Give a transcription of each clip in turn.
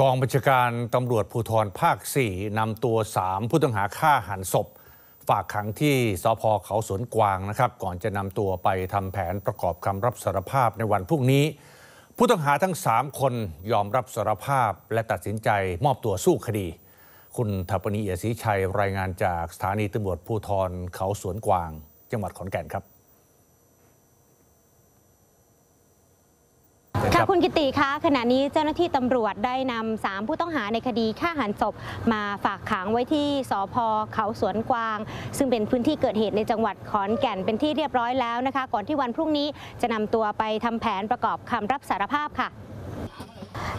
กองบัญชาการตำรวจภูธรภาค 4นำตัว 3 ผู้ต้องหาฆ่าหันศพ ฝากขังที่สพเขาสวนกวางนะครับ ก่อนจะนำตัวไปทำแผนประกอบคำรับสารภาพในวันพรุ่งนี้ ผู้ต้องหาทั้ง 3 คนยอมรับสารภาพและตัดสินใจมอบตัวสู้คดี คุณทัปนีเอียศรีชัยรายงานจากสถานีตำรวจภูธรเขาสวนกวาง จังหวัดขอนแก่นครับ ค่ะคุณกิติคะขณะนี้เจ้าหน้าที่ตำรวจได้นำสามผู้ต้องหาในคดีฆ่าหันศพมาฝากขังไว้ที่สพเขาสวนกวาง ซึ่งเป็นพื้นที่เกิดเหตุในจังหวัดขอนแก่นเป็นที่เรียบร้อยแล้วนะคะ ก่อนที่วันพรุ่งนี้จะนำตัวไปทำแผนประกอบคำรับสารภาพค่ะ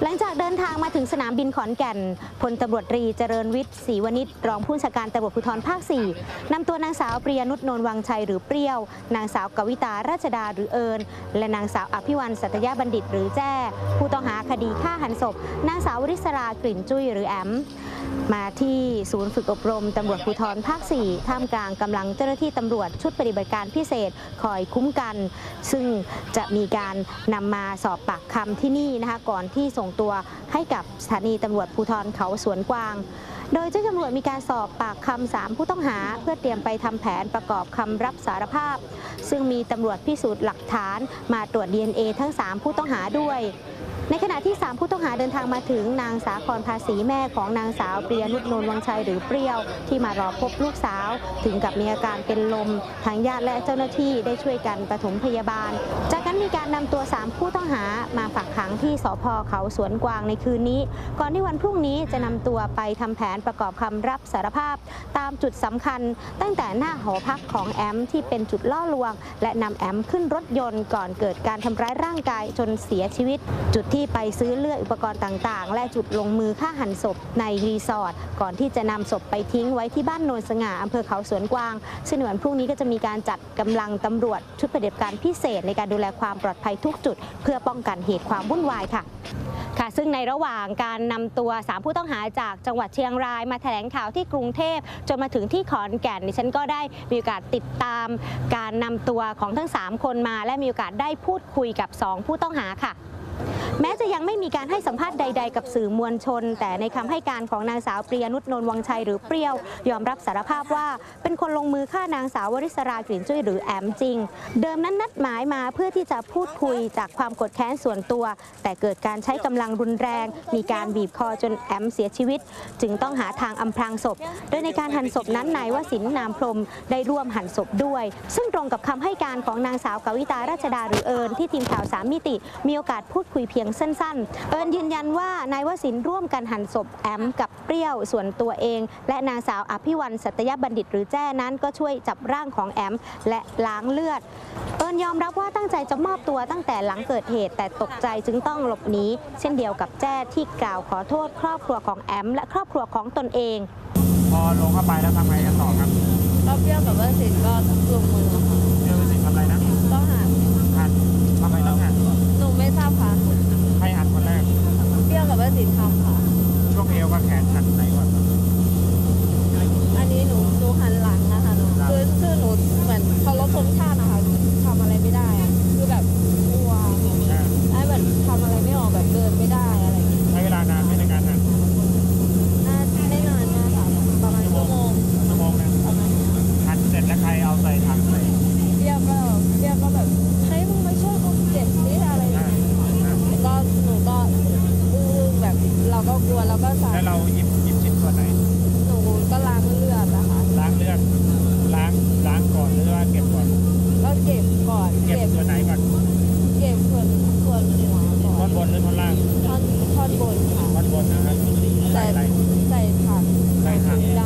หลังจากเดินทางมาถึงสนามบินขอนแก่นพลตำรวจตรีเจริญวิทย์ศรีวณิชรองผู้บัญชาการตำรวจภูธรภาค 4นำตัวนางสาวปริยนุชนนวังชัยหรือเปรี้ยว นางสาวกวิตาราชดาหรือเอิญและนางสาวอภิวันสัตยาบัณฑิตหรือแจ้ ผู้ต้องหาคดีฆ่าหันศพ นางสาววริศรากลิ่นจุ้ยหรือแอม มาที่ศูนย์ฝึกอบรมตำรวจภูธรภาค 4 ท่ามกลางกำลังเจ้าหน้าที่ตำรวจชุดปฏิบัติการพิเศษคอยคุ้มกัน ซึ่งจะมีการนำมาสอบปากคำที่นี่นะคะก่อนที่ส่งตัวให้กับสถานีตำรวจภูธรเขาสวนกวาง โดยเจ้าตำรวจมีการสอบปากคำสามผู้ต้องหา เพื่อเตรียมไปทำแผนประกอบคำรับสารภาพ ซึ่งมีตำรวจพิสูจน์หลักฐานมาตรวจ DNA ทั้ง 3 ผู้ต้องหาด้วย ในขณะที่ 3 ผู้ต้องหาเดินทางมาถึงนางสาครภาษีแม่ของนางสาวเปียนุชนนวังชัยหรือเปรี้ยวที่มารอพบลูกสาว ถึงกับมีอาการเป็นลม ทางญาติและเจ้าหน้าที่ได้ช่วยกันปฐมพยาบาล จากนั้นมีการนำตัว 3 ผู้ต้องหามาฝากขังที่สพเขาสวนกวางในคืนนี้ ก่อนที่วันพรุ่งนี้จะนำตัวไปทำแผนประกอบคำรับสารภาพ ตามจุดสำคัญ ตั้งแต่หน้าหอพักของแอมที่เป็นจุดล่อลวง และนำแอมขึ้นรถยนต์ก่อนเกิดการทำร้ายร่างกายจนเสียชีวิตจุดที่ไปซื้อเลือดอุปกรณ์ต่างๆ และจุดลงมือฆ่าหันศพในรีสอร์ทก่อนที่จะนำศพไปทิ้งไว้ที่บ้านโนนสง่าอำเภอเขาสวนกวาง ซึ่งในวันพรุ่งนี้ก็จะมีการจัดกำลังตำรวจชุดปฏิบัติการพิเศษในการดูแลความปลอดภัยทุกจุด เพื่อป้องกันเหตุความวุ่นวายค่ะค่ะซึ่งในระหว่างการนำตัว 3 ผู้ต้องหาจากจังหวัดเชียงรายมาแถลงข่าวที่กรุงเทพจนมาถึงที่ขอนแก่นดิฉันก็ได้มีโอกาสติดตามการนำตัวของทั้ง 3 คนมา และมีโอกาสได้พูดคุยกับ 2 ผู้ต้องหาค่ะ แม้จะยังไม่มีการให้สัมภาษณ์ใด ๆ กับสื่อมวลชน แต่ในคำให้การของนางสาวปริยนุชนนวังชัยหรือเปรี้ยวยอมรับสารภาพว่า เป็นคนลงมือฆ่านางสาววริศรากลิ่นจุ้ยหรือแอมจริง เดิมนั้นนัดหมายมาเพื่อที่จะพูดคุยจากความกดแค้นส่วนตัว แต่เกิดการใช้กำลังรุนแรง มีการบีบคอจนแอมเสียชีวิต จึงต้องหาทางอำพรางศพ โดยในการหั่นศพนั้นนายวสินนามพรมได้ร่วมหั่นศพด้วย ซึ่งตรงกับคำให้การของนางสาวกวิตาราชดาหรือเอิญที่ทีมข่าวสามมิติ มีโอกาสพูดคุยเพียงสั้นๆ เอิญยืนยันว่านายวสินร่วมกันหั่นศพแอมกับเปรี้ยวส่วนตัวเอง และนางสาวอภิวันสัตยบัณฑิตหรือแจ้นั้นก็ช่วยจับร่างของแอมและล้างเลือด เอิญยอมรับว่าตั้งใจจะมอบตัวตั้งแต่หลังเกิดเหตุ แต่ตกใจจึงต้องหลบหนีเช่นเดียวกับแจ้ที่กล่าวขอโทษ ครอบครัวของแอมและครอบครัวของตนเอง พอลงเข้าไปแล้วทำไงกันต่อครับก็เปรี้ยวกับเบอร์สินก็ลงมือค่ะเรื่องสิ่งทำอะไรนะก็หันหันทำไมต้องหันหนูไม่ทราบค่ะ กเปรี้ยวกับเบอร์สินทำค่ะ ช่วงเอวกับแขนหันไหนก่อนอันนี้หนูหนูหันหลังนะคะหนูคือคือหนูเหมือนเคารพธงชาตินะคะทำอะไรไม่ได้อะคือแบบกลัวอ่าแล้วแบบทำอะไรไม่ออกแบบเดินไม่ได้อะไร แบบเราก็กลัวเราก็สั่นแล้วเราหยิบหยิบชิ้นส่วนไหนหนูก็ล้างเลือดนะคะล้างเลือดล้างล้างก่อนหรือว่าเก็บก่อน ก็เก็บก่อนเก็บเก็บส่วนไหนก่อนเก็บส่วนส่วนหัวก่ท่ออนนบนหรือท่อนล่างท่อนท่อนบนค่ะท่อนบนนะครับใส่ใส่อะไรใส่ถังใส่ถังถุงด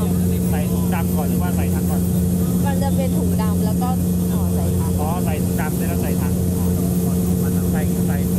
ใส่ถุงดำก่อนหรือว่าใส่ถังก่อนำมันจะเป็นถุงดำแล้วก็ห่อใส่ถังอ๋อใส่ถุงดำแล้วใส่ถังใส่ใส่แยกสี่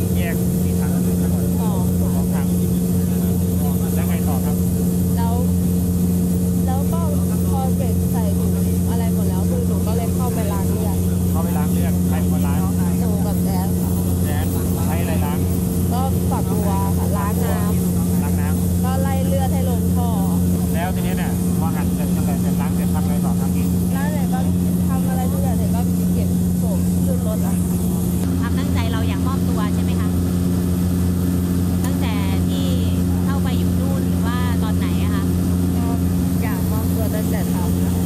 在他们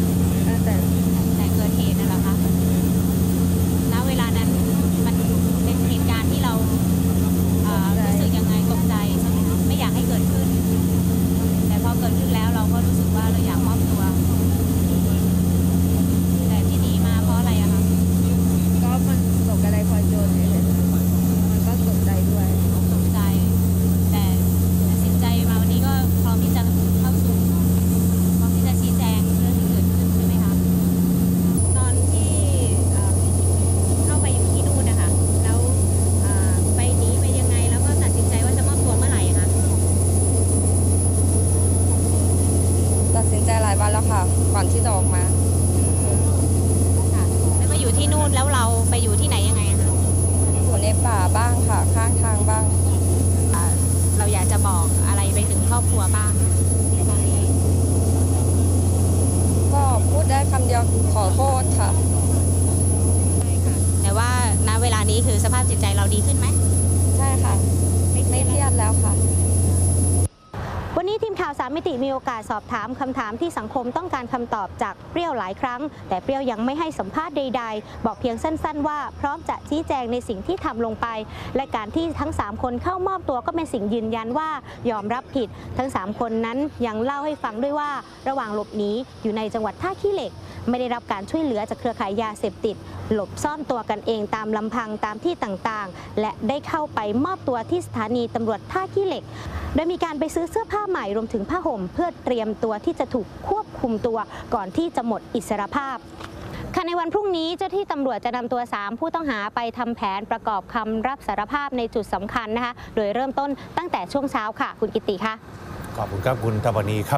ก่อนที่จะออกมา ค่ะแล้วมาอยู่ที่นู่นแล้วเราไปอยู่ที่ไหนยังไงอะคะอยู่ในป่าบ้างค่ะ ข้างทางบ้าง อ่าเราอยากจะบอกอะไรไปถึงครอบครัวบ้างตรงนี้ก็พูดได้คำเดียวขอโทษค่ะ แต่ว่าณเวลานี้คือสภาพจิตใจเราดีขึ้นไหมใช่ค่ะ ไม่เครียดแล้วค่ะ วันนี้ทีมข่าวสามมิติมีโอกาสสอบถามคำถามที่สังคมต้องการคำตอบจากเปรี้ยวหลายครั้ง แต่เปรี้ยวยังไม่ให้สัมภาษณ์ใด ๆ บอกเพียงสั้น ๆ ว่าพร้อมจะชี้แจงในสิ่งที่ทำลงไป และการที่ทั้ง 3 คนเข้ามอบตัวก็เป็นสิ่งยืนยันว่ายอมรับผิด ทั้ง 3 คนนั้นยังเล่าให้ฟังด้วยว่า ระหว่างหลบหนีอยู่ในจังหวัดท่าขี้เหล็ก ไม่ได้รับการช่วยเหลือจากเครือข่ายยาเสพติด หลบซ่อนตัวกันเองตามลำพังตามที่ต่างๆ และได้เข้าไปมอบตัวที่สถานีตำรวจท่าขี้เหล็ก โดยมีการไปซื้อเสื้อผ้าใหม่รวมถึงผ้าห่ม เพื่อเตรียมตัวที่จะถูกควบคุมตัวก่อนที่จะหมดอิสรภาพค่ะในวันพรุ่งนี้เจ้าที่ตำรวจจะนำตัว 3 ผู้ต้องหาไปทำแผนประกอบคำรับสารภาพในจุดสำคัญนะคะ โดยเริ่มต้นตั้งแต่ช่วงเช้าค่ะ คุณกิติคะขอบคุณครับคุณตะวันนีครับ